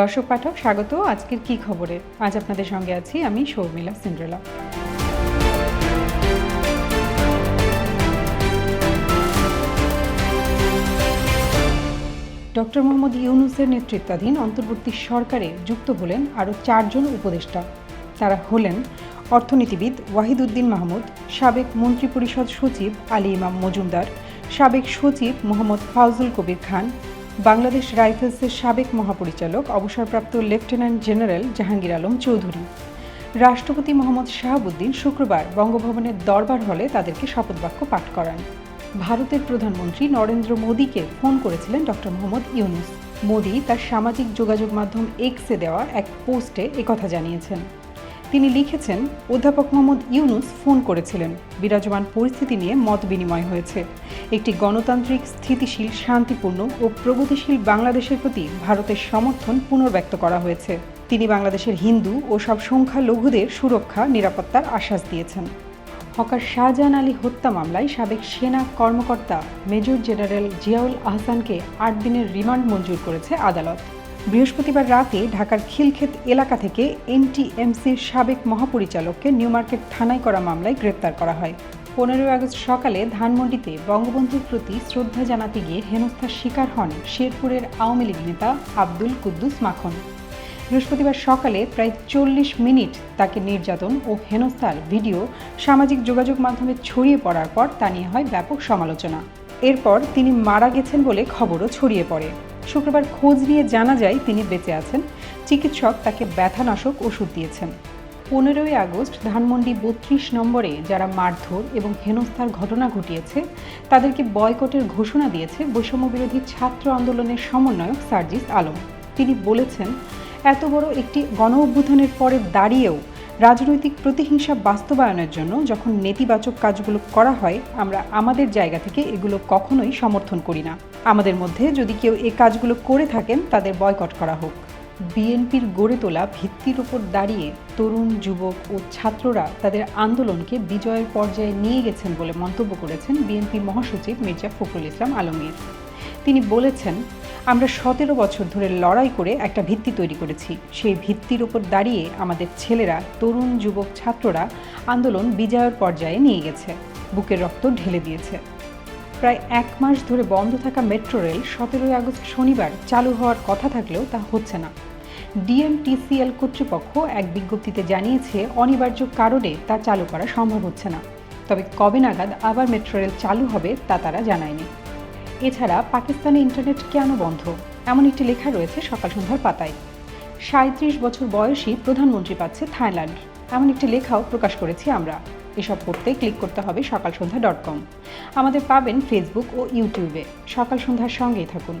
দর্শক পাঠক, স্বাগত। আজকের কি খবরে আজ আপনাদের সঙ্গে আছি আমি শর্মিলা সিন্ড্রেলা। ডক্টর মোহাম্মদ ইউনুসের নেতৃত্বাধীন অন্তর্বর্তী সরকারে যুক্ত হলেন আরও চারজন উপদেষ্টা। তারা হলেন অর্থনীতিবিদ ওয়াহিদুদ্দিন মাহমুদ, সাবেক মন্ত্রিপরিষদ সচিব আলী ইমাম মজুমদার, সাবেক সচিব মোহাম্মদ ফাউজুল কবির খান বাংলাদেশ রাইফেলসের সাবেক মহাপরিচালক, অবসরপ্রাপ্ত লেফটেন্যান্ট জেনারেল জাহাঙ্গীর আলম চৌধুরী। রাষ্ট্রপতি মোহাম্মদ শাহাবুদ্দিন শুক্রবার বঙ্গভবনের দরবার হলে তাদেরকে শপথবাক্য পাঠ করান। ভারতের প্রধানমন্ত্রী নরেন্দ্র মোদীকে ফোন করেছিলেন ডক্টর মোহাম্মদ ইউনুস। মোদী তার সামাজিক যোগাযোগ মাধ্যম এক্সে দেওয়া এক পোস্টে একথা জানিয়েছেন। তিনি লিখেছেন, অধ্যাপক মোহাম্মদ ইউনুস ফোন করেছিলেন। বিরাজমান পরিস্থিতি নিয়ে মত বিনিময় হয়েছে। একটি গণতান্ত্রিক, স্থিতিশীল, শান্তিপূর্ণ ও প্রগতিশীল বাংলাদেশের প্রতি ভারতের সমর্থন পুনর্ব্যক্ত করা হয়েছে। তিনি বাংলাদেশের হিন্দু ও সব সংখ্যালঘুদের সুরক্ষা, নিরাপত্তার আশ্বাস দিয়েছেন। হকার শাহজাহান আলী হত্যা মামলায় সাবেক সেনা কর্মকর্তা মেজর জেনারেল জিয়াউল আহসানকে আট দিনের রিমান্ড মঞ্জুর করেছে আদালত। বৃহস্পতিবার রাতে ঢাকার খিলক্ষেত এলাকা থেকে এনটিএমসির সাবেক মহাপরিচালককে নিউমার্কেট থানায় করা মামলায় গ্রেপ্তার করা হয়। পনেরোই আগস্ট সকালে ধানমন্ডিতে বঙ্গবন্ধুর প্রতি শ্রদ্ধা জানাতে গিয়ে হেনস্থার শিকার হন শেরপুরের আওয়ামী লীগ নেতা আব্দুল কুদ্দুস মাখন। বৃহস্পতিবার সকালে প্রায় চল্লিশ মিনিট তাকে নির্যাতন ও হেনস্থার ভিডিও সামাজিক যোগাযোগ মাধ্যমে ছড়িয়ে পড়ার পর তা নিয়ে হয় ব্যাপক সমালোচনা। এরপর তিনি মারা গেছেন বলে খবরও ছড়িয়ে পড়ে। শুক্রবার খোঁজ নিয়ে জানা যায় তিনি বেঁচে আছেন। চিকিৎসক তাকে ব্যথানাশক ওষুধ দিয়েছেন। পনেরোই আগস্ট ধানমন্ডি বত্রিশ নম্বরে যারা মারধর এবং হেনস্থার ঘটনা ঘটিয়েছে, তাদেরকে বয়কটের ঘোষণা দিয়েছে বৈষম্য বিরোধী ছাত্র আন্দোলনের সমন্বয়ক সার্জিস আলম। তিনি বলেছেন, এত বড় একটি গণ অভ্যুত্থানের পরে দাঁড়িয়েও রাজনৈতিক প্রতিহিংসা বাস্তবায়নের জন্য যখন নেতিবাচক কাজগুলো করা হয়, আমরা আমাদের জায়গা থেকে এগুলো কখনোই সমর্থন করি না। আমাদের মধ্যে যদি কেউ এই কাজগুলো করে থাকেন, তাদের বয়কট করা হোক। বিএনপির গড়ে তোলা ভিত্তির উপর দাঁড়িয়ে তরুণ, যুবক ও ছাত্ররা তাদের আন্দোলনকে বিজয়ের পর্যায়ে নিয়ে গেছেন বলে মন্তব্য করেছেন বিএনপির মহাসচিব মির্জা ফখরুল ইসলাম আলমগীর। তিনি বলেছেন আমরা সতেরো বছর ধরে লড়াই করে একটা ভিত্তি তৈরি করেছি। সেই ভিত্তির উপর দাঁড়িয়ে আমাদের ছেলেরা, তরুণ যুবক ছাত্ররা আন্দোলন বিজয়ের পর্যায়ে নিয়ে গেছে। বুকের রক্ত ঢেলে দিয়েছে। প্রায় এক মাস ধরে বন্ধ থাকা মেট্রো রেল সতেরোই আগস্ট শনিবার চালু হওয়ার কথা থাকলেও তা হচ্ছে না। ডিএমটিসিএল কর্তৃপক্ষ এক বিজ্ঞপ্তিতে জানিয়েছে, অনিবার্য কারণে তা চালু করা সম্ভব হচ্ছে না। তবে কবে নাগাদ আবার মেট্রো রেল চালু হবে তা তারা জানায়নি। এছাড়া পাকিস্তানে ইন্টারনেট কেন বন্ধ? এমন একটি লেখা রয়েছে সকাল সন্ধ্যার পাতায়। সাঁত্রিশ বছর বয়সী প্রধানমন্ত্রী পাচ্ছে থাইল্যান্ড। এমন একটি লেখাও প্রকাশ করেছি আমরা। এসব পড়তে ক্লিক করতে হবে সকাল সন্ধ্যা ডট কম। আমাদের পাবেন ফেসবুক ও ইউটিউবে সকাল সন্ধ্যার সঙ্গেই থাকুন।